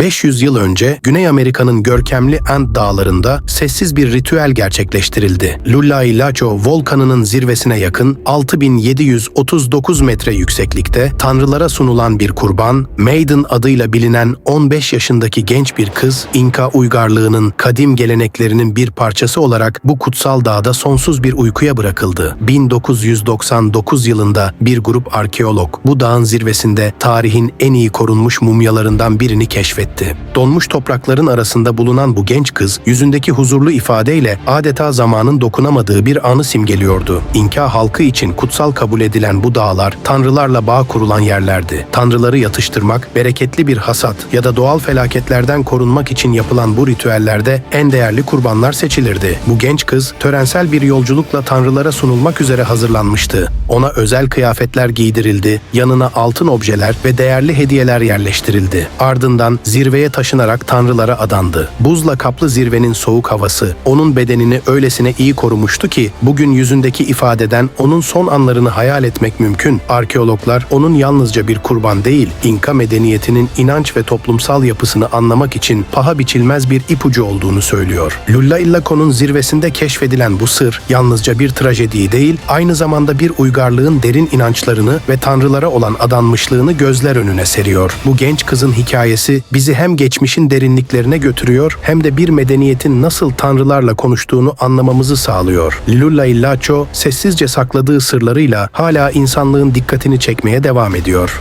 500 yıl önce Güney Amerika'nın görkemli Ant Dağları'nda sessiz bir ritüel gerçekleştirildi. Lulailacho volkanının zirvesine yakın 6739 metre yükseklikte tanrılara sunulan bir kurban, Maiden adıyla bilinen 15 yaşındaki genç bir kız, İnka uygarlığının kadim geleneklerinin bir parçası olarak bu kutsal dağda sonsuz bir uykuya bırakıldı. 1999 yılında bir grup arkeolog bu dağın zirvesinde tarihin en iyi korunmuş mumyalarından birini keşfetti. Donmuş toprakların arasında bulunan bu genç kız yüzündeki huzurlu ifadeyle adeta zamanın dokunamadığı bir anı simgeliyordu. İnka halkı için kutsal kabul edilen bu dağlar tanrılarla bağ kurulan yerlerdi. Tanrıları yatıştırmak, bereketli bir hasat ya da doğal felaketlerden korunmak için yapılan bu ritüellerde en değerli kurbanlar seçilirdi. Bu genç kız törensel bir yolculukla tanrılara sunulmak üzere hazırlanmıştı. Ona özel kıyafetler giydirildi, yanına altın objeler ve değerli hediyeler yerleştirildi. Ardından zirveye taşınarak tanrılara adandı. Buzla kaplı zirvenin soğuk havası onun bedenini öylesine iyi korumuştu ki bugün yüzündeki ifadeden onun son anlarını hayal etmek mümkün. Arkeologlar onun yalnızca bir kurban değil, İnka medeniyetinin inanç ve toplumsal yapısını anlamak için paha biçilmez bir ipucu olduğunu söylüyor. Lulla Illaco'nun zirvesinde keşfedilen bu sır yalnızca bir trajedi değil, aynı zamanda bir uygarlığın derin inançlarını ve tanrılara olan adanmışlığını gözler önüne seriyor. Bu genç kızın hikayesi bizi hem geçmişin derinliklerine götürüyor hem de bir medeniyetin nasıl tanrılarla konuştuğunu anlamamızı sağlıyor. Lulla Illaco sessizce sakladığı sırlarıyla hala insanlığın dikkatini çekmeye devam ediyor.